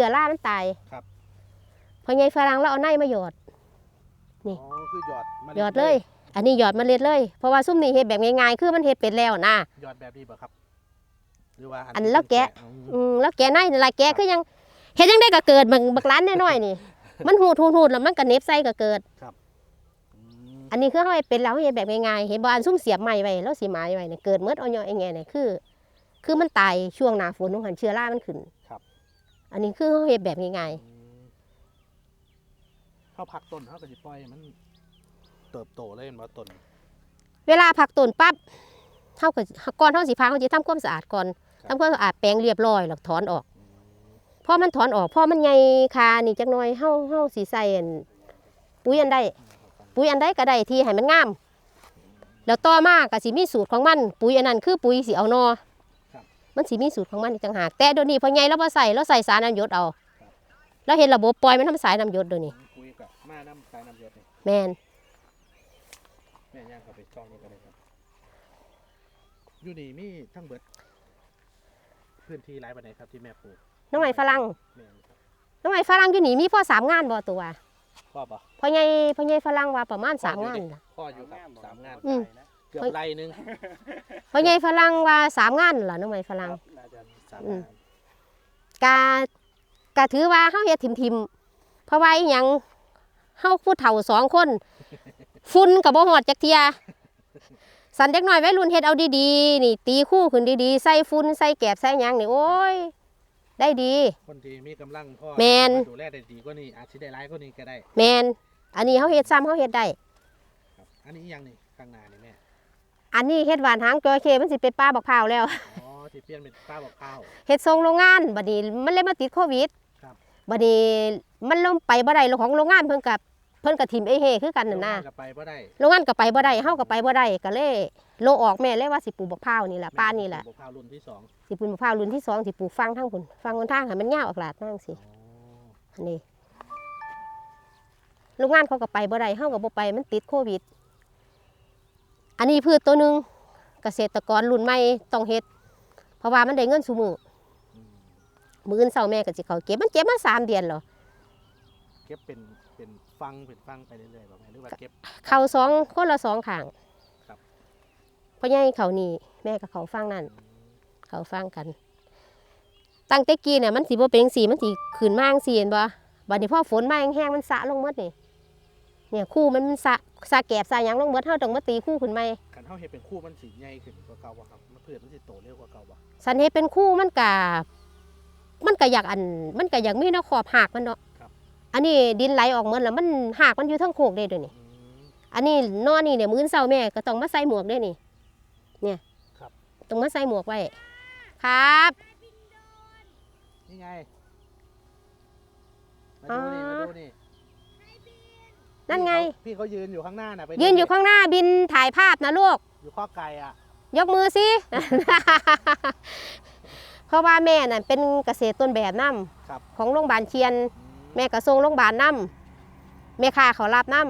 ชื้อรามันตายครับ พอใหญ่ฝรั่งแล้วเอาในมาหยอด นี่ อ๋อคือหยอดมดหยอดเลย อันนี้หยอดเมล็ดเลย เพราะว่าซุ่มนี่เฮ็ดแบบง่ายๆ คือมันเฮ็ดเป็นแล้วนะ หยอดแบบนี้ป่ะครับ หรือว่าอันแล้วแกะ อืมอืมแล้วแกะในนี่ล่ะแกะคือยังเฮ็ดยังได้ก็เกิดบักบักล้านน้อยๆนี่ มันหูดหูดหูดแล้วมันก็เหน็บใส่ก็เกิดอืมอันนี้คือเฮาให้เป็นแล้วเฮาเฮ็ดแบบง่ายๆ เห็นบ่อันซุ่มเสียบไม้ไว้แล้วสิไม้ไว้เนี่ยเกิดเมดเอาย่อยไอ้แง่เนี่ยคือ คือมันตายช่วงหน้าฝนของหันเชื้อรามันขึ้น ครับ อันนี้คือเฮาเฮ็ดแบบง่ายอืมเขาพักต้นเขาก็จะปล่อยให้มันเติบโตเลยเห็นบ่ต้นๆเวลาผักต้นปั๊บเฮาก็ก่อนเฮาสิพาเฮาสิทำความสะอาดก่อนครับทำความสะอาดแปรงเรียบร้อยแล้วถอนออกอืมพอมันถอนออกพอมันใหญ่คานี่จักหน่อยเฮาเฮาสิใส่อันปุ๋ยอันใดปุ๋ยอันใดก็ได้ที่ให้มันงาม แล้วต่อมาก็สิมีสูตรของมัน ปุ๋ยอันนั้นคือปุ๋ยสิเอานอครับ มันสิมีสูตรของมันอีกต่างหากแต่เดี๋ยวนี้พอใหญ่เราบ่ใส่เราใส่สารน้ำหยดเอาเราเห็นระบบปล่อยมันทำสายน้ำหยดเดี๋ยวนี้คุยกับมาน้ำสายน้ำหยดนี่แม่นแม่ย่างเขาไปช่องนี้ก็ได้ครับอยู่นี่มีทั้งเบิด พื้นที่หลายปานใดครับที่แม่ปลูกน้องไม้ฝรั่งแม่นครับน้องไม้ฝรั่งอยู่นี่มีพ่อสามงานบ่ตัวพ่อปะพ่อใหญ่พ่อใหญ่ฝรั่งว่าประมาณสามงานล่ะ พ่ออยู่ครับสามงาน อืม เกือบไรหนึงพ่อใหญ่ฝรั่งว่าสามงานล่ะน้องไม้ฝรั่งน่าจะสามอืม งานกะกะถือว่าเฮาเฮ็ดทิมๆเพราะว่าอีหยังเฮาผู้เฒ่าสองคนฝุ่นก็บ่ฮอดจักเที่ยสันจักหน่อยวัยรุ่นเฮ็ดเอาดีๆนี่ ตีคู่ขึ้นดีๆ ใส่ฝุ่นใส่แกบใส่หยังนี่โอ้ย ได้ดี คนที่มีกำลังพ่อแม่น ดูแลได้ดีกว่านี้อาจจะได้ร้ายกว่านี้ก็ได้แม่นอันนี้เฮาเฮ็ดซ้ำเฮาเฮ็ดได้ ครับอันนี้อีกอยังนี่ข้างหน้านี่แม่ อันนี้เฮ็ดหวานหางจระเข้มันสิเป็นป้าบักพร้าวแล้วอ๋อที่เปลี่ยนเป็นป้าบอกข้าวเฮ็ดส่งโรงงานบัดนี้มันเลยมาติดโควิดครับบัดนี้มันลงไปบ่ได้ของโรงงานเพิ่นกับเพิ่นกับทีมเอเฮคือกันนั่นน่ะโรงงาก็ไปบ่ได้โรงงานก็ไปบ่ได้เฮาก็ไปบ่ได้ก็เลยโลออกแม่เลยว่าสิปลูกบักพร้าวนี่แหละป้านี่แหละบอกข้าวรุ่นที่สองสิปลูกบักพร้าวรุ่นที่สองสิปลูกฟังทั้งพุ่นฟังคนทางให้มันยาวออกหลาดนั่งสิอ๋ออันนี้โรงงานเขาก็ไปบ่ได้เฮาก็บ่ไปมันติดโควิด อันนี้พืชตัวหนึงเกษตรกรรุ่นใหม่ต้องเฮ็ดเพราะว่ามันได้เงินซุมื้ออืมมื้ออื่นเช้าแม่ก็สิเข้าเก็บมันเก็บมาสามเดือนแล้วเก็บเป็นเป็นฟังเป็นฟังไปเรื่อยๆแบบไหมหรือว่าเก็บเข้าสองคนละสองข้างครับพ่อใหญ่เขานี่แม่ก็เขาฟังนั่นอืมเขาฟังกัน ตั้งแต่กี้เนี่ยมันสีบ่เป็นสีมันสีขืนมากสีเห็นบ่บัดนี้พอฝนมาแห้งๆมันสะลงหมดนี่เนี่ยคู่มันสะ สะแกบสะหยังลงหมดเฮาต้องมาตีคู่ขึ้นใหม่คันเฮาเฮ็ดเป็นคู่มันสิใหญ่ขึ้นกว่าเก่าบ่ครับมันพืชมันสิโตเร็วกว่าเก่าบ่สันเฮ็ดเป็นคู่มันกะมันก็อยากอัน มันก็อยากมีเนาะขอบหากมันเนาะอันนี้ดินไหลออกหมดแล้วมันหากมันอยู่ทั้งโคกเด้เดี๋ยวนี้อืม อันนี้นอนนี่เนี่ยมื้อเช้าแม่ก็ต้องมาใส่หมวกเด้นี่ เนี่ยครับ ต้องมาใส่หมวกไว้ ครับ นี่ไง มาดูนี่อ๋อมาดูนี่ นั่นไง พี่เขายืนอยู่ข้างหน้าน่ะไปยืนอยู่ข้างหน้าบินถ่ายภาพนะลูก อยู่ข้อไก่อะ ยกมือสิ เพราะว่าแม่น่ะเป็นเกษตรต้นแบบน้ครับำของโรงพยาบาลเชียนอืมแม่กระทรวงโรงพยาบาลน้ำแม่ค้าเขารับน้